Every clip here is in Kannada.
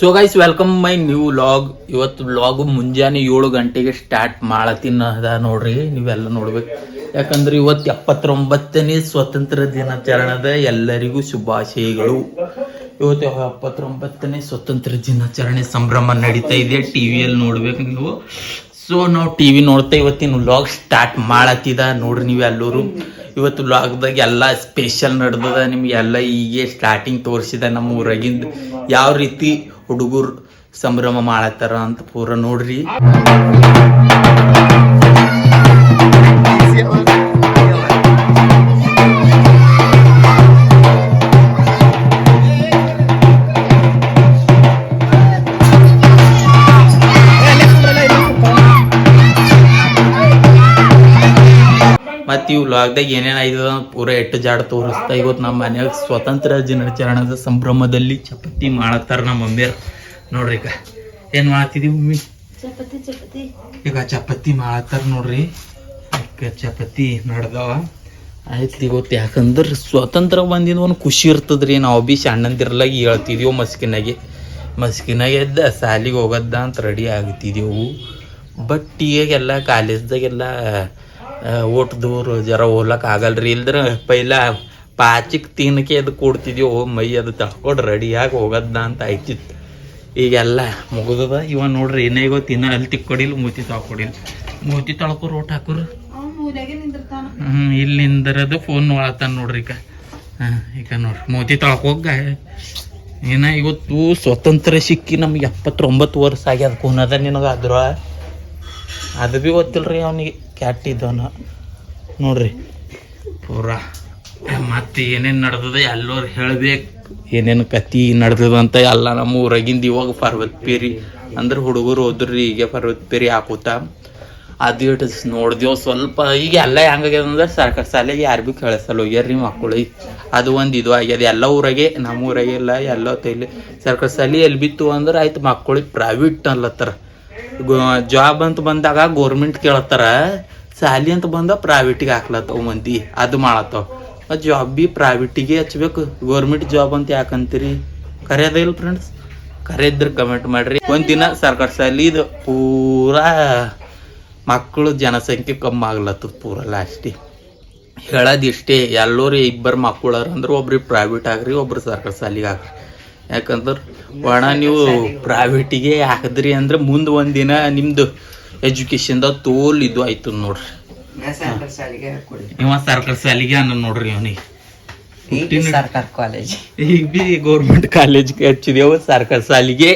So guys welcome my new vlog ಇವತ್ತು ವ್ಲಾಗ್ ಮುಂಜಾನೆ ಏಳು ಗಂಟೆಗೆ ಸ್ಟಾರ್ಟ್ ಮಾಡತ್ತಿನ ಅದ ನೋಡ್ರಿ, ನೀವೆಲ್ಲ ನೋಡ್ಬೇಕು. ಯಾಕಂದ್ರೆ ಇವತ್ತು ಎಪ್ಪತ್ತೊಂಬತ್ತನೇ ಸ್ವತಂತ್ರ ದಿನಾಚರಣೆದ ಎಲ್ಲರಿಗೂ ಶುಭಾಶಯಗಳು. ಇವತ್ತು ಎಪ್ಪತ್ತೊಂಬತ್ತನೇ ಸ್ವತಂತ್ರ ದಿನಾಚರಣೆ ಸಂಭ್ರಮ ನಡೀತಾ ಇದೆ ಟಿವಿಯಲ್ಲಿ ನೋಡ್ಬೇಕು ನೀವು. ಸೊ ನಾವು ಟಿವಿ ನೋಡ್ತಾ ಇವತ್ತಿನ ವ್ಲಾಗ್ ಸ್ಟಾರ್ಟ್ ಮಾಡತ್ತಿದ ನೋಡ್ರಿ ನೀವು ಎಲ್ಲರೂ. ಇವತ್ತು ವ್ಲಾಗ್ದಾಗ ಎಲ್ಲ ಸ್ಪೆಷಲ್ ನಡೆದದ, ನಿಮ್ಗೆ ಎಲ್ಲ ಹೀಗೆ ಸ್ಟಾರ್ಟಿಂಗ್ ತೋರಿಸಿದ ನಮ್ಮ ಊರಾಗಿಂದ. ಯಾವ ರೀತಿ ಹುಡುಗರು ಸಂಭ್ರಮ ಮಾಡತ್ತಾರ ಅಂತ ಪೂರ ನೋಡ್ರಿ. ಮತ್ತೆ ಇವು ವ್ಲಾಗ್ದಾಗ ಏನೇನು ಆಯ್ತದ ಪೂರ ಎಟ್ಟು ಜಾಡ ತೋರಿಸ್ತಾ ಇವತ್ತು ನಮ್ಮ ಮನ್ಯಾಗ ಸ್ವತಂತ್ರ ದಿನಾಚರಣದ ಸಂಭ್ರಮದಲ್ಲಿ ಚಪಾತಿ ಮಾಡತ್ತಾರ ನಮ್ಮ ಮಮ್ಮಿಯರ್ ನೋಡ್ರಿ ಈಗ. ಏನು ಮಾಡತ್ತಿದೀವಿ ಮಮ್ಮಿ? ಚಪಾತಿ ಚಪಾತಿ. ಈಗ ಚಪಾತಿ ಮಾಡತ್ತಾರ ನೋಡ್ರಿ. ಈಗ ಚಪಾತಿ ನಡ್ದವ. ಆಯ್ತು ಇವತ್ತು ಯಾಕಂದ್ರೆ ಸ್ವತಂತ್ರ ಬಂದಿದ್ದು ಒಂದು ಖುಷಿ ಇರ್ತದ್ರಿ. ನಾವು ಬಿ ಸಣ್ಣಂದಿರ್ಲಾಗ ಹೇಳ್ತಿದೀವಿ ಮಸ್ಕಿನಾಗೆ. ಮಸ್ಕಿನಾಗೆ ಎದ್ದ ಸಾಲಿಗೆ ಹೋಗದ್ದ ಅಂತ ರೆಡಿ ಆಗ್ತಿದೆವು. ಬಟ್ ಈಗೆಲ್ಲ ಕಾಲೇಜ್ದಾಗೆಲ್ಲ ಓಟ್ ದೂರ ಜರ ಹೋಗ್ಲಕ್ ಆಗಲ್ರಿ. ಇಲ್ದ್ರ ಪೈಲ ಪಾಚಿಕ್ ತಿನ್ನಕ್ಕೆ ಅದು ಕೊಡ್ತಿದ್ಯೋ ಮೈ ಅದು ತಳ್ಕೊಂಡು ರೆಡಿಯಾಗಿ ಹೋಗದ್ನ ಅಂತ ಆಯ್ತಿತ್ತು. ಈಗೆಲ್ಲ ಮುಗಿದದ. ಇವ ನೋಡ್ರಿ ಏನೇಗೋ ತಿನ್ನ ಅಲ್ಲಿ ತಿಕ್ಕೊಡಿಲ್ಲ ಮೂತಿ ತಾಕೊಡಿಲ್ಲ ಮೂತಿ ತಳ್ಕೊರ್ ಓಟ್ ಹಾಕೋರು. ಹ್ಮ್ ಇಲ್ಲಿ ನಿಂದಿರೋದು ಫೋನ್ ನೋಡತ್ತಾನ ನೋಡ್ರಿ ಈಗ ಹಾಂ ಈಗ ನೋಡ್ರಿ ಮೋತಿ ತಳ್ಕೋಗ. ಏನ ಇವತ್ತು ಸ್ವತಂತ್ರ ಸಿಕ್ಕಿ ನಮ್ಗೆ ಎಪ್ಪತ್ತೊಂಬತ್ತು ವರ್ಷ ಆಗ್ಯದ ಕೂನದ ನಿನಗೆ ಅದ್ರ ಅದು ಭೀ ಗೊತ್ತಿಲ್ರಿ ಅವನಿಗೆ. ಕ್ಯಾಟ್ ಇದ್ದವನ ನೋಡ್ರಿ. ಪೂರ. ಮತ್ತೆ ಏನೇನು ನಡೆದದ ಎಲ್ಲರೂ ಹೇಳಬೇಕು. ಏನೇನು ಕತಿ ನಡೆದದ ಅಂತ ಎಲ್ಲ ನಮ್ಮ ಊರಾಗಿಂದ ಇವಾಗ ಪರ್ವತ್ ಪೇರಿ. ಅಂದ್ರೆ ಹುಡುಗರು ಹೋದ್ರಿ ಈಗ ಪರ್ವತ್ ಪೇರಿ ಹಾಕುತ್ತಾ. ಅದು ಇಟ್ಟು ನೋಡ್ದೇವು ಸ್ವಲ್ಪ ಈಗ ಎಲ್ಲ ಹೆಂಗಾಗ್ಯದ ಅಂದ್ರೆ ಸರ್ಕಾರ ಶಾಲೆಗೆ ಯಾರು ಭೀ ಕಳಿಸಲ್ಲ ಹೋಗ್ಯಾರ್ರಿ ಮಕ್ಕಳು ಅದು ಒಂದು ಇದು ಆಗ್ಯದ. ಎಲ್ಲ ಊರಾಗೆ ನಮ್ಮ ಊರಾಗೆ ಇಲ್ಲ ಎಲ್ಲ ತೈಲಿ ಸರ್ಕಾರ ಶಾಲೆ ಎಲ್ಲಿ ಬಿತ್ತು ಅಂದ್ರೆ ಆಯ್ತು ಮಕ್ಕಳಿಗೆ ಪ್ರೈವೇಟ್ ಅನ್ಲತ್ತಾರ ಜಾಬ್ ಅಂತ ಬಂದಾಗ ಗೋರ್ಮೆಂಟ್ ಕೇಳತ್ತಾರ ಸಾಲಿ ಅಂತ ಬಂದ ಪ್ರೈವೇಟಿಗೆ ಹಾಕ್ಲತ್ತವ ಮಂದಿ, ಅದು ಮಾಡತ್ತವ. ಜಾಬ್ ಬಿ ಪ್ರೈವೇಟಿಗೆ ಹಚ್ಬೇಕು. ಗೋರ್ಮೆಂಟ್ ಜಾಬ್ ಅಂತ ಯಾಕಂತೀರಿ ಕರೆಯದ ಇಲ್ಲ ಫ್ರೆಂಡ್ಸ್ ಕರೆಯದ್ರ ಕಮೆಂಟ್ ಮಾಡ್ರಿ. ಒಂದಿನ ಸರ್ಕಾರ ಸ್ಯಾಲಿ ಇದು ಪೂರಾ ಮಕ್ಕಳು ಜನಸಂಖ್ಯೆ ಕಮ್ಮಿ ಆಗ್ಲತ್ತದ ಪೂರ ಲಾಸ್ಟಿ ಹೇಳದಿಷ್ಟೇ ಎಲ್ಲರೂ ಇಬ್ಬರು ಮಕ್ಕಳು ಅಂದ್ರೆ ಒಬ್ರಿಗೆ ಪ್ರೈವೇಟ್ ಆಗ್ರಿ, ಒಬ್ರು ಸರ್ಕಾರ ಸಾಲಿಗೆ ಹಾಕ್ರಿ ಯಾಕಂದ್ರೆ ಒಣ ನೀವು ಪ್ರೈವೇಟಿಗೆ ಹಾಕಿದ್ರಿ ಅಂದ್ರೆ ಮುಂದೆ ಒಂದಿನ ನಿಮ್ದು ಎಜುಕೇಶನ್ದಾಗ ತೋಲ್ ಇದು ಆಯ್ತು ನೋಡ್ರಿ. ಇವ ಸರ್ಕಾರಿ ಶಾಲಿಗೆ ಅನ್ನ ನೋಡ್ರಿ ಅವನಿಗೆ. ಸರ್ಕಾರಿ ಕಾಲೇಜ್ ಈಗ ಬಿ ಗೌರ್ಮೆಂಟ್ ಕಾಲೇಜ್ಗೆ ಹಚ್ಚಿದೇವು ಸರ್ಕಾರಿ ಶಾಲಿಗೆ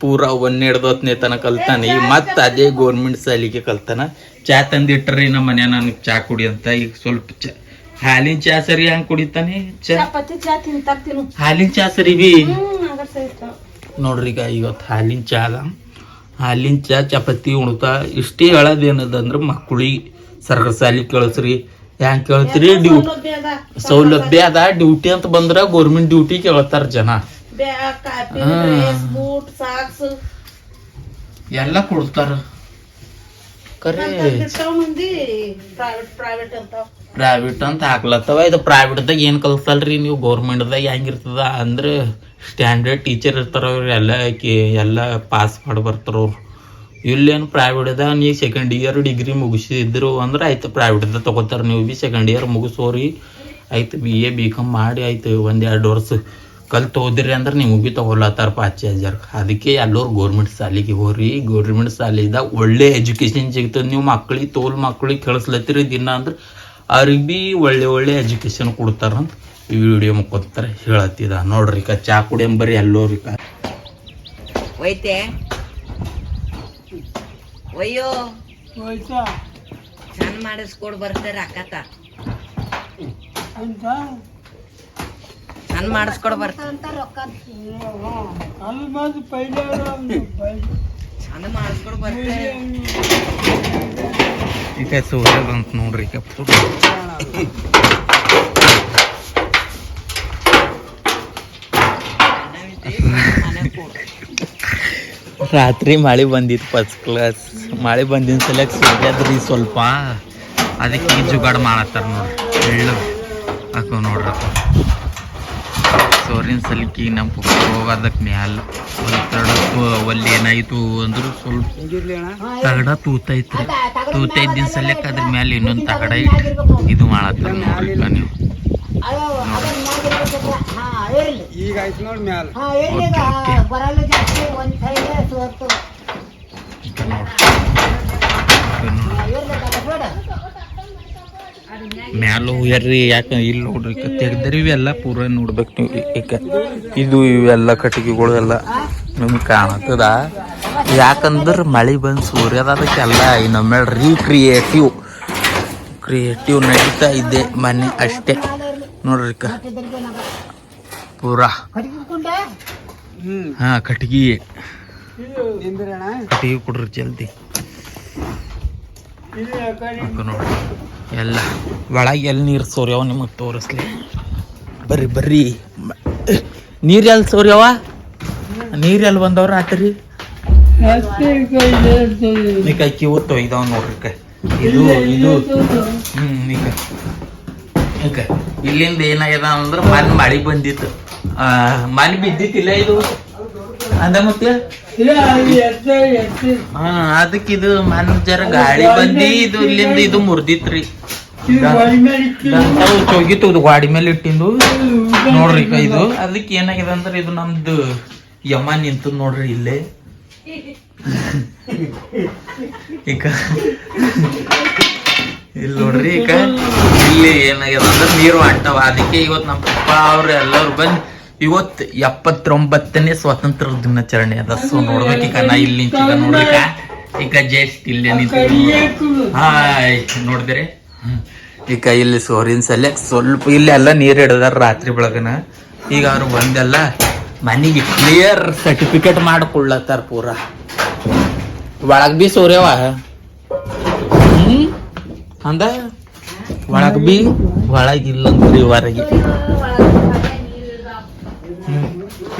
ಪೂರ ಒಂದೆರಡು ತನ ಕಲ್ತಾನೆ. ಈಗ ಮತ್ತೆ ಅದೇ ಗೌರ್ಮೆಂಟ್ ಶಾಲಿಗೆ ಕಲ್ತಾನ. ಚಾ ತಂದಿಟ್ಟರಿ ನಮ್ಮ ಮನೆ ನನಗೆ ಚಾ ಕುಡಿ ಅಂತ. ಈಗ ಸ್ವಲ್ಪ ಚಾ ಹಾಲಿನ ಚಾ ಸರಿ ಹಂಗ ಕುಡಿತಾನೆ ಚಪಾತಿ ಚಾ ಹಾಲಿನ ಚಾ ಸರಿ ಬಿ ನೋಡ್ರಿ ಈಗ ಇವತ್ತು ಹಾಲಿನ ಚಾ ಅದ. ಹಾಲಿನ ಚಾ ಚಪಾತಿ ಉಣ್ತಾ ಇಷ್ಟೇ ಹೇಳೋದೇನದ ಅಂದ್ರೆ ಮಕ್ಕಳಿಗೆ ಸರ್ಕಾರ ಸಾಲಿ ಕೇಳಿಸ್ರಿ. ಹೆಂಗೆ ಕೇಳ್ತೀರಿ ಡ್ಯೂ ಸೌಲಭ್ಯ ಅದ. ಡ್ಯೂಟಿ ಅಂತ ಬಂದ್ರ ಗೌರ್ಮೆಂಟ್ ಡ್ಯೂಟಿ ಕೇಳ್ತಾರ ಜನ. ಎಲ್ಲ ಕೊಡ್ತಾರ. ಕರೆ. Private private ಅಂತಾವ. ಪ್ರೈವೇಟ್ ಅಂತ ಹಾಕ್ಲತ್ತವ. ಇದು ಪ್ರೈವೇಟ್ದಾಗ ಏನು ಕಲ್ಸಲ್ರಿ ನೀವು? ಗೌರ್ಮೆಂಟ್ದಾಗ ಹೆಂಗಿರ್ತದ ಅಂದ್ರೆ ಸ್ಟ್ಯಾಂಡರ್ಡ್ ಟೀಚರ್ ಇರ್ತಾರ ಅವ್ರು, ಎಲ್ಲ ಕೇ- ಎಲ್ಲ ಪಾಸ್ ಮಾಡಿ ಬರ್ತಾರ ಅವ್ರು. ಇಲ್ಲೇನು ಪ್ರೈವೇಟ್ದಾಗ ನೀವು ಸೆಕೆಂಡ್ ಇಯರ್ ಡಿಗ್ರಿ ಮುಗಿಸಿದ್ರು ಅಂದ್ರೆ ಆಯ್ತು ಪ್ರೈವೇಟ್ದಾಗ ತಗೋತಾರ ನೀವು ಬಿ. Second year ಮುಗಿಸೋರಿ. ಆಯ್ತು ಬಿ. ಎ ಬಿ ಕಾಮ್ ಮಾಡಿ ಆಯ್ತು ಒಂದು ಎರಡು ವರ್ಷ ಕಲ್ತು ಹೋದಿರಿ ಅಂದ್ರೆ ನಿಮಗೆ ಭೀ ತಗೊಳತ್ತಾರ ಪಾಚಿ ಹಜಾರ್. ಅದಕ್ಕೆ ಎಲ್ಲರೂ ಗೌರ್ಮೆಂಟ್ ಶಾಲೆಗೆ ಹೋಗ್ರಿ ಗೌರ್ಮೆಂಟ್ ಶಾಲೆದಾಗ ಒಳ್ಳೆ ಎಜುಕೇಶನ್ ಸಿಗ್ತದೆ. ನೀವು ಮಕ್ಳಿಗೆ, ತೋಲ್ ಮಕ್ಳಿಗೆ ಕಳಿಸ್ಲತ್ತೀರಿ ದಿನ ಅಂದ್ರೆ ಅವ್ರಿಗೆ ಭೀ ಒಳ್ಳೆ ಒಳ್ಳೆ ಎಜುಕೇಶನ್ ಕೊಡ್ತಾರಂತ ಈ ವಿಡಿಯೋ ಮುಖಾಂತರ ಹೇಳತ್ತಿದ. ನೋಡ್ರಿ ಕ ಚಾ ಕುಡಿಯಂಬರಿ ಎಲ್ಲೋರಿ ಎಲ್ಲೋರಿಕ ಒಯ್ತೆ ಒಯ್ಯೋ ಚಂದ ಮಾಡಿಸ್ಕೊಡ್ ಬರ್ತಾರೆ ಅಕ್ಕತ ಚಂದ ಮಾಡಿಸ್ಕೊಡ್ ಬರ್ತಾರೆ. ಚಂದ ಮಾಡಿಸ್ಕೊಡ್ ಬರ್ತಾರೆ ಈಗ ಸೋರ್ಯದ ಅಂತ ನೋಡ್ರಿ ಕ ರಾತ್ರಿ ಮಳೆ ಬಂದಿತ್ತು ಫಸ್ಟ್ ಕ್ಲಾಸ್ ಮಳೆ ಬಂದಿನ ಸಲಕ್ ಸೂರ್ಯದ್ರಿ ಸ್ವಲ್ಪ ಅದಕ್ಕೆ ಈ ಜುಗಾಡ್ ಮಾಡತ್ತಾರ ನೋಡ್ರಿ ಎಳ್ಳು ಹಾಕೋ ನೋಡ್ರಿ ಸೋರಿನ ಸಲಿಕಿ ನಮ್ಮ ಪುಕ್ಕ ಹೋಗೋದಕ್ಕೆ ಮ್ಯಾಲ ಒತ್ತಡ ಒಲ್ಲಿ ಏನಾಯ್ತು ಅಂದ್ರೆ ಸ್ವಲ್ಪ ತಗಡ ತೂತೈತ್ರಿ. ತೂತೈದಿನ ಸಲಕ್ಕೆ ಅದ್ರ ಮ್ಯಾಲೆ ಇನ್ನೊಂದು ತಗಡ ಇಟ್ಟು ಇದು ಮಾಡತ್ತಾರ ನೋಡ್ರಿ ನೀವು. ಈಗ ಆಯ್ತು ನೋಡಿ ಮ್ಯಾಲ. ಬರಲ್ಲ ಜಾಸ್ತಿ. ಒಂದ್ ಕೈಗೆ ಸೋತು. ಈಗ ನೋಡ್ರಿ. ಮ್ಯಾಲ ಹೋಗ್ಯಾರ್ರಿ ಯಾಕ ಇಲ್ಲಿ ನೋಡ್ರಿ ತೆಗ್ದ್ರಿ ಇವೆಲ್ಲ ಪೂರ ನೋಡ್ಬೇಕು ನೀವು ಈಗ ಇದು ಇವೆಲ್ಲ ಕಟ್ಟಿಗೆಗಳು ಎಲ್ಲ ನಿಮ್ಗೆ ಕಾಣತ್ತದ. ಯಾಕಂದ್ರೆ ಮಳೆ ಬಂದು ಸೂರ್ಯದ ಅದಕ್ಕೆಲ್ಲ ಇನ್ನೊಮ್ಮೆ ರೀಕ್ರಿಯೇಟಿವ್ ಕ್ರಿಯೇಟಿವ್ ನಡೀತಾ ಇದ್ದೆ ಮನೆ ಅಷ್ಟೇ. ನೋಡ್ರಿ ಪೂರಾ. ಹ್ಮ್. ಹಾ ಕಟ್ಟಿಗೆ. ನಿಂದ್ರಣ ಕಟ್ಟಿಗೆ ಕೊಡ್ರಿ ಜಲ್ದಿ. ನೋಡ್ರಿ ಎಲ್ಲ. ಒಳಗೆ ಎಲ್ಲಿ ನೀರು ಸೋರ್ಯವ ನಿಮಗೆ ತೋರಿಸ್ಲಿ. ಬರ್ರಿ ಬರ್ರಿ. ನೀರು ಎಲ್ಲಿ ಸೋರ್ಯವ? ನೀರು ಎಲ್ಲಿ ಬಂದವ್ರ ಈ ಕೈ ಕಿವು ತೊಯ್ದಾವ ನೋಡ್ರಿ ಇದು ಇದು. ಈಗ ಈಗ ಇಲ್ಲಿಂದ ಏನಾಗ್ಯದ ಅಂದ್ರೆ ಮನ್ ಮಳಿ ಬಂದಿತ್ತು. ಮನ್ ಬಿದ್ದಿತ್ತಿಲ್ಲ ಇದು. ಅಂದ ಮತ್ತೆ ಹಾ ಅದಕ್ಕೆ ಇದು ಮನ್ ಜರ ಗಾಳಿ ಬಂದಿ ಇದು ಇಲ್ಲಿಂದ ಇದು ಮುರ್ದಿತ್ರಿ. ಹೋಗಿತ್ತು ಇದು ಗಾಡಿ ಮೇಲೆ ಇಟ್ಟಿಂದು ನೋಡ್ರಿ ಇದು. ಅದಕ್ಕೆ ಏನಾಗಿದೆ ಅಂದ್ರೆ ಇದು ನಮ್ದು ಯಮ ನಿಂತು ನೋಡ್ರಿ ಇಲ್ಲೇ. ಈಗ ಇಲ್ಲಿ ನೋಡ್ರಿ ಈಗ. ಇಲ್ಲಿ ಏನಾಗ್ಯದ ಅಂದ್ರೆ ನೀರು ಅಂಟವ ಅದಕ್ಕೆ ಇವತ್ತು ನಮ್ಮ ಪಪ್ಪ ಅವ್ರು ಎಲ್ಲರೂ ಬಂದು ಇವತ್ತು ಎಪ್ಪತ್ತೊಂಬತ್ತನೇ ಸ್ವಾತಂತ್ರ್ಯ ದಿನಾಚರಣೆ ಅದ. ಸೊ ನೋಡ್ಬೇಕೀಗ ನಾ ಇಲ್ಲಿ ನಿಂತೀಗ ನೋಡ್ಬೇಕ? ಈಗ ಜಸ್ಟ್ ಇಲ್ಲೇ ನಿಂತು ಹಾಯ್ ನೋಡಿದ್ರೆ? ಈಗ ಇಲ್ಲಿ ಸೋರಿನ ಸಲ್ಯಾಕ ಸ್ವಲ್ಪ ಇಲ್ಲಿ ಎಲ್ಲ ನೀರು ಹಿಡ್ದಾರ ರಾತ್ರಿ ಬೆಳಗನ. ಈಗ ಅವ್ರು ಬಂದೆಲ್ಲ ಮನೆಗೆ ಕ್ಲಿಯರ್ ಸರ್ಟಿಫಿಕೇಟ್ ಮಾಡ್ಕೊಳ್ಳತ್ತಾರ ಪೂರ. ಒಳಗ್ ಬಿ ಸೋರ್ಯವ? ಅಂದ? ಒಳಗ್ ಬಿ? ಒಳಗಿಲ್ಲ ಹೊರಗೆ.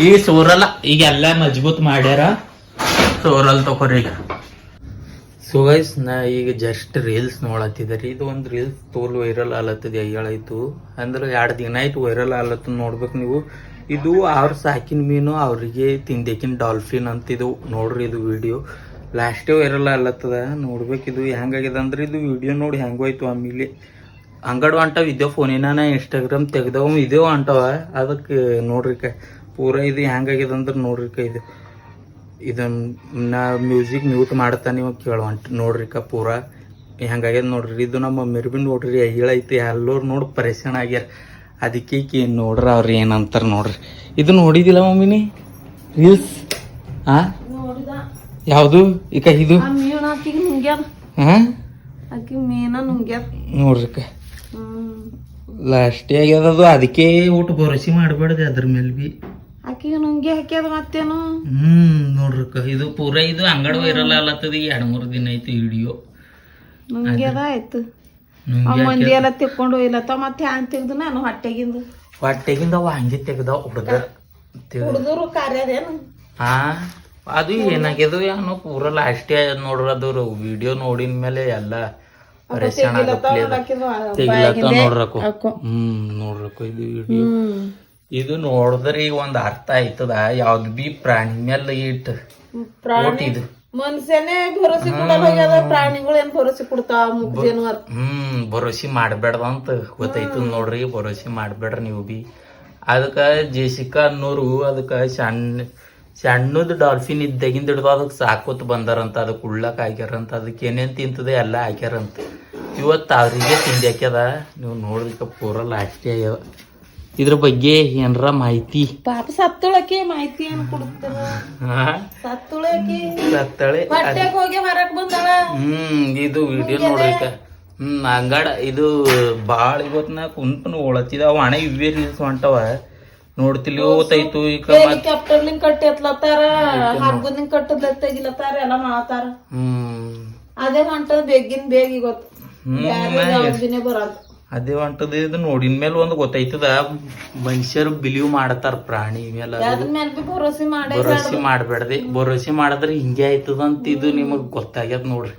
ಈ ಸೋರಲ್ಲ ಈಗ ಎಲ್ಲ ಮಜಬೂತ್ ಮಾಡ್ಯಾರ. ಸೋರಲ್ ತಗೋರಿ ಈಗ. ಸೊ ಗೈಸ್ ನಾ ಈಗ ಜಸ್ಟ್ ರೀಲ್ಸ್ ನೋಡತ್ತಿದ್ದಾರೆ ಇದು ಒಂದು ರೀಲ್ಸ್ ತೋಲ್ ವೈರಲ್ ಆಲತ್ತದ ಹೇಳಾಯ್ತು ಅಂದ್ರೆ ಎರಡು ದಿನ ಆಯ್ತು ವೈರಲ್ ಆಲತ್ತ ನೋಡ್ಬೇಕು ನೀವು. ಇದು ಅವ್ರ ಸಾಕಿನ ಮೀನು ಅವರಿಗೆ ತಿಂದೇಕಿನ ಡಾಲ್ಫಿನ್ ಅಂತ ಇದು ನೋಡ್ರಿ ಇದು ವಿಡಿಯೋ ಲಾಸ್ಟೇ ವೈರಲ್ ಆಲತ್ತದ. ನೋಡ್ಬೇಕು ಇದು ಹೆಂಗಾಗ್ಯದ ಅಂದ್ರೆ ಇದು ವಿಡಿಯೋ ನೋಡಿ ಹೆಂಗೋಯ್ತು ಆಮೇಲೆ ಅಂಗಡಿ ಹೊಂಟವ ಇದ್ಯೋ ಫೋನಿನ ಇನ್ಸ್ಟಾಗ್ರಾಮ್ ತೆಗ್ದವ ಇದೇವ ಹೊಂಟವ ಅದಕ್ಕೆ ನೋಡ್ರಿಕ ಪೂರ ಇದು ಹೆಂಗಾಗಿದೆ ಅಂದ್ರೆ ನೋಡ್ರಿಕ ಇದು. ಇದನ್ನ ನಾ ಮ್ಯೂಸಿಕ್ ಮ್ಯೂಟ್ ಮಾಡ್ತಾನೆ ನೀವು ಕೇಳುವಂಟ ನೋಡ್ರಿಕ ಪೂರ. ಹೆಂಗಾಗ್ಯದ ನೋಡ್ರಿ ಇದು ನಮ್ಮ ಮಮ್ಮಿರ್ ಭೀ ನೋಡ್ರಿ ಹೇಳೈತಿ ಎಲ್ಲರೂ ನೋಡಿ ಪರೇಶಾನ್ ಆಗ್ಯಾರ. ಅದಕ್ಕೆ ಈಕಿ ನೋಡ್ರ ಅವ್ರು ಏನಂತಾರ ನೋಡ್ರಿ. ಇದು ನೋಡಿದಿಲ್ಲ ಮಮ್ಮಿನಿ ರೀಲ್ಸ್ ಆ? ಯಾವುದು? ಈಗ ಇದು? ನೋಡ್ರಿ ಹಾ? ನೋಡ್ರಿಕ ಹ್ಮ್ ಲಾಸ್ಟ್ ಆಗ್ಯದದು ಅದಕ್ಕೆ ಊಟ ಭರೋಸಿ ಮಾಡಬೇಡ್ದೆ ಅದ್ರ ಮೇಲೆ ಬಿ. ಆಕಿಗೆ ನುಂಗಿ ಹಾಕ್ಯದ ಮತ್ತೇನು? ಹ್ಮ್ ನೋಡ್ರಕ್ಕ ಇದು ಪೂರ ಇದು ಅಂಗಡ ವೈರಲ್ ಆಲತ್ತದ ಎರಡು ಮೂರ್ ದಿನ ಆಯ್ತು ವಿಡಿಯೋ ನುಂಗ್ಯದ ಆಯ್ತು. ಮಂದಿ ಎಲ್ಲ ತಿಕ್ಕೊಂಡು ಇಲ್ಲತ್ತ ಮತ್ತೆ ಹ್ಯಾಂಗ ತೆಗ್ದು ನಾನು ಹೊಟ್ಟೆಗಿಂದು? ಹೊಟ್ಟೆಗಿಂದ ಅವ ಹಂಗೆ ತೆಗ್ದ ಹುಡ್ದ ಹುಡುಗರು ಕಾರ್ಯದೇನು? ಹಾ ಅದು ಏನಾಗ್ಯದ ಏನೋ ಪೂರ ಲಾಸ್ಟ್ ನೋಡ್ರದವ್ರು ವಿಡಿಯೋ ನೋಡಿದ ಮೇಲೆ ಎಲ್ಲ ತೆಗಿಲತ್ತ ನೋಡ್ರಕು ಹ್ಮ್ ನೋಡ್ರಕು ಇದು ವಿಡಿಯೋ ಇದು ನೋಡಿದ್ರೆ ಈಗ ಒಂದ್ ಅರ್ಥ ಆಯ್ತದ. ಯಾವ್ದ್ ಬಿ ಪ್ರಾಣಿ ಮೇಲೆ ಇಟ್ ಇದು ಮನುಷ್ಯನೇ ಭರೋಸೆ ಕೊಡಲ್ಲ ಹೋಗ್ಯದ ಪ್ರಾಣಿಗಳು ಏನ್ ಭರೋಸೆ ಕೊಡ್ತಾವ ಮುಗ್ದೇನು ಹ್ಮ್ ಭರೋಸೆ ಮಾಡ್ಬೇಡ್ದ ಅಂತ ಗೊತ್ತೈತು ನೋಡ್ರಿ ಭರೋಸೆ ಮಾಡ್ಬೇಡ್ರಿ ನೀವು ಬಿ. ಅದಕ್ಕ ಜೇಸಿಕಾ ಅನ್ನೋರು ಅದಕ್ಕ ಸಣ್ಣ ಸಣ್ಣದ ಡಾಲ್ಫಿನ್ ಇದ್ದಾಗಿಂದ ಹಿಡ್ದು ಅದಕ್ಕೆ ಸಾಕೋತ್ ಬಂದಾರಂತ ಅದಕ್ಕೆ ಉಳ್ಳಕ್ ಹಾಕ್ಯಾರಂತ ಅದಕ್ಕೆ ಏನೇನ್ ತಿಂತದೆ ಎಲ್ಲ ಹಾಕ್ಯಾರಂತ. ಇವತ್ತು ಅವರಿಗೆ ತಿಂಡಿ ಹಾಕ್ಯದ. ನೀವು ನೋಡ್ಲಿಕ್ಕೆ ಪೂರ ಲಾಸ್ಟಿ ಆಗ್ಯದ. ಇದ್ರ ಬಗ್ಗೆ ಏನರ ಮಾಹಿತಿ? ಪಾಪ ಸತ್ತುಳಕ್ಕೆ ಮಾಹಿತಿ ಏನು ಕೊಡುತ್ತೆ ಸತ್ತುಳಕ್ಕೆ ಸತ್ತಳೆ ಹೋಗಿ ಹೊರಗ್ ಬಂದಾಳ? ಹ್ಮ್ ಇದು ವಿಡಿಯೋ ನೋಡ್ರಿಕ ಹ್ಮ್ ಅಂಗಡ ಇದು ಬಾಳ ಇವತ್ತು ನಾ ಕುಂತು ಓಳತ್ತಿದ ಅವ ಹಣ ಇವೇ ರೀಲ್ಸ್ ಹೊಂಟವ. ನೋಡ್ತಿಲಿ ಓತಾಯ್ತು ಈಗ ಹೆಲಿಕಾಪ್ಟರ್ಲಿಂಗ್ ಕಟ್ಟಿ ಎತ್ಲತ್ತಾರ? ಹಗ್ಗದಿಂಗ್ ಕಟ್ಟದ್ ತೆಗಿಲತ್ತಾರ ಎಲ್ಲ ಮಾಡತ್ತಾರ ಹ್ಮ್. ಅದೇ ಹೊಂಟದ ಬೇಗಿನ ಬೇಗ ಇವತ್ತು. ಅದೇ ಹೊಂಟದ ಇದು ನೋಡಿನ ಮೇಲೆ ಒಂದು ಗೊತ್ತಾಯ್ತದ ಮನುಷ್ಯರು ಬಿಲೀವ್ ಮಾಡ್ತಾರ ಪ್ರಾಣಿ ಮೇಲೆ ಭರೋಸೆ ಮಾಡೇ ಭರೋಸೆ ಮಾಡಿದ್ರೆ ಹಿಂಗೆ ಆಯ್ತದ ಅಂತ ಇದು ನಿಮಗ್ ಗೊತ್ತಾಗ್ಯದ ನೋಡ್ರಿ.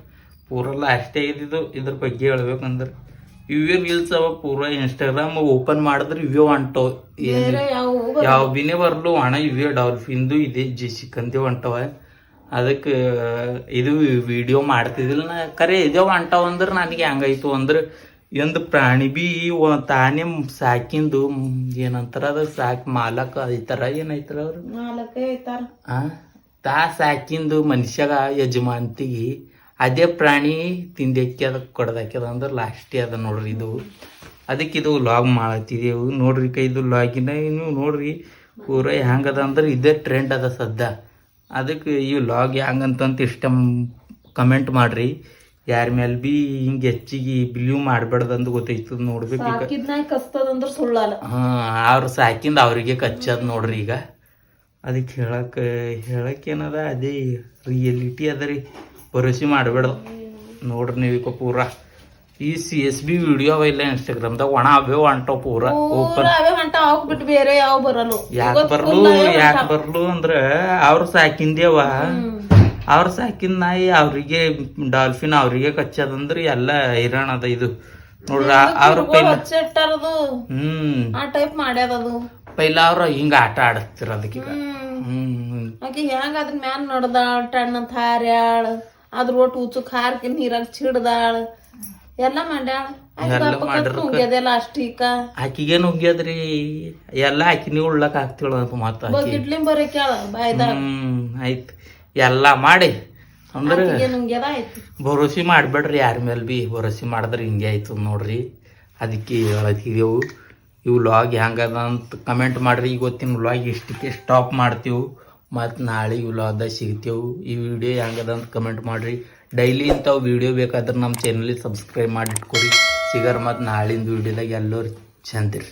ಪೂರ ಲಾಸ್ಟ್ ಆಗಿದ್ದು ಇದ್ರ ಬಗ್ಗೆ ಹೇಳ್ಬೇಕಂದ್ರೆ ಇವೇ ರೀಲ್ಸ್ ಅವ ಪೂರ ಇನ್ಸ್ಟಾಗ್ರಾಮ್ ಓಪನ್ ಮಾಡಿದ್ರೆ ಇವೇ ಹೊಂಟವ ಯಾವ ಬಿನೇ ಬರ್ಲು ಹಣ ಇವೇ ಡಾಲ್ಫಿನ್ದು ಇದೆ ಜಿಸಿಕಂದೇ ಹೊಂಟವ. ಅದಕ್ಕೆ ಇದು ವಿಡಿಯೋ ಮಾಡ್ತಿದ್ದಿಲ್ಲ ನಾ ಕರೆ ಇದೇ ಹೊಂಟವ ಅಂದ್ರೆ ನನಗೆ ಹೆಂಗಾಯ್ತು ಅಂದ್ರೆ ಎಂದು ಪ್ರಾಣಿ ಬಿ ತಾನೇ ಸಾಕಿಂದು ಏನಂತಾರ ಅದು ಸಾಕ್ ಮಾಲಕ ಐತಾರ ಏನೈತಾರ ಅವ್ರು? ತಾ ಸಾಕಿಂದು ಮನುಷ್ಯಗ ಯಜಮಾನ್ತಿಗೆ ಅದೇ ಪ್ರಾಣಿ ತಿಂದಕ್ಕೆ ಅದಕ್ಕೆ ಕೊಡ್ದಾಕ್ಯದ ಅಂದ್ರೆ ಲಾಸ್ಟಿ ಅದ ನೋಡ್ರಿ ಇದು. ಅದಕ್ಕೆ ಇದು ಲಾಗ್ ಮಾಡತ್ತಿದೆವು. ನೋಡ್ರಿ ಕೈದು ಲಾಗಿನ ನೀವು ನೋಡ್ರಿ ಪೂರ ಹೆಂಗದ ಅಂದ್ರೆ ಇದೇ ಟ್ರೆಂಡ್ ಅದ ಸದ್ದ. ಅದಕ್ಕೆ ಈ ಲಾಗ್ ಅಂತಂತ ಇಷ್ಟ ಕಮೆಂಟ್ ಮಾಡ್ರಿ. ಯಾರ ಮೇಲೆ ಬಿ ಹಿಂಗೆ ಹೆಚ್ಚಿಗೆ ಬಿಲೀವ್ ಮಾಡಬೇಡ್ದಂದು ಗೊತ್ತೈತದ ನೋಡ್ಬೇಕು ಈಗ. ಸುಳ್ಳಲ್ಲ ಹಾ ಅವ್ರು ಸಾಕಿಂದ ಅವರಿಗೆ ಕಚ್ಚದ ನೋಡ್ರಿ ಈಗ. ಅದಕ್ಕೆ ಹೇಳಕ್ ಹೇಳಕ್ ಏನದ? ಅದೇ ರಿಯಲಿಟಿ ಅದ ರೀ. ಭರೋಸೆ ಮಾಡಬೇಡ ನೋಡ್ರಿ ನೀವು ಪೂರ. ಈ ಸಿ ಎಸ್ ಬಿ ವಿಡಿಯೋ ಅವ ಇಲ್ಲ ಇನ್ಸ್ಟಾಗ್ರಾಮ್ದಾಗ ಒಣ ಅವೇ ಹೊಂಟವ್ ಪೂರ ಓಪನ್ ಪೂರ ಅವೇ ಹೊಂಟ ಅವಕ್ ಬಿಟ್ಟು ಬೇರೆ ಯಾವ ಬರಲ್ಲ. ಯಾಕೆ ಬರ್ಲು ಯಾಕೆ ಬರ್ಲು ಅಂದ್ರ ಅವ್ರ ಸಾಕಿಂದೇವ ಅವ್ರ ಸಾಕಿನ ನಾಯಿ ಅವ್ರಿಗೆ ಡಾಲ್ಫಿನ್ ಅವ್ರಿಗೆ ಕಚ್ಚದಂದ್ರ ಎಲ್ಲ ಹೈರಾಣ ಅದ ಇದು. ನೋಡ್ರ ಅವ್ರ ಹ್ಮ್. ಆ ಟೈಪ್ ಮಾಡ್ಯಾರ ಅದು. ಪೈಲ ಅವ್ರ ಹಿಂಗ ಆಟ ಆಡಸ್ತಿರ ಅದಕ್ಕೆ ಆಕಿ ಹೆಂಗ ಅದ್ರ ಮ್ಯಾನ್ ನಡ್ದಾಳ ಟಣ್ಣ ಹಾರ್ಯಾಳ ಅದ್ರ ಒಟ್ಟು ಉಚ್ಚುಕ್ ಹಾರ್ಕಿ ನೀರಾಗ ಚಿಡ್ದಾಳ. ಎಲ್ಲ ಮಾಡ್ಯಾಳ ಎಲ್ಲ ಮಾಡಿರ್ಕ. ನುಗ್ಗ್ಯದೆಲ್ಲ ಅಷ್ಟೀಕ. ಆಕಿಗೆ ನುಗ್ಗ್ಯದ್ರಿ ಎಲ್ಲ ಆಕಿನಿ ಉಳ್ಳಕ್ ಆಗ್ತಿಳ ಅಂತ ಇಡ್ಲಿ ಬರೀಕ್ಯಾಳ ಬಾಯ್ದಾಗ ಹ್ಮ್ ಆಯ್ತ್. ಎಲ್ಲ ಮಾಡಿ. ಅಂದ್ರೆ ಭರೋಸೆ ಮಾಡ್ಬೇಡ್ರಿ ಯಾರ ಮೇಲೆ ಬಿ ಭರೋಸೆ ಮಾಡಿದ್ರೆ ಹಿಂಗೆ ಆಯ್ತು ನೋಡ್ರಿ. ಅದಕ್ಕೆ ಹೇಳತ್ತಿದೆವು ಇವು ಲಾಗ್ ಹೆಂಗದ ಅಂತ ಕಮೆಂಟ್ ಮಾಡ್ರಿ. ಗೊತ್ತಿನ ವ್ಲಾಗ್ ಇಷ್ಟಕ್ಕೆ ಸ್ಟಾಪ್ ಮಾಡ್ತೀವಿ ಮತ್ತು ನಾಳೆ ಇವು ವ್ಲಾಗ್ದಾಗ ಸಿಗ್ತೇವೆ ಈ ವಿಡಿಯೋ ಹೆಂಗದ ಅಂತ ಕಮೆಂಟ್ ಮಾಡ್ರಿ. ಡೈಲಿ ಇಂಥವು ವೀಡಿಯೋ ಬೇಕಾದ್ರೆ ನಮ್ಮ ಚಾನಲಿಗೆ ಸಬ್ಸ್ಕ್ರೈಬ್ ಮಾಡಿ ಇಟ್ಕೊರಿ. ಸಿಗರ್ ಮತ್ತು ನಾಳಿನ ವೀಡಿಯೋದಾಗ ಎಲ್ಲರೂ ಚಂದಿರಿ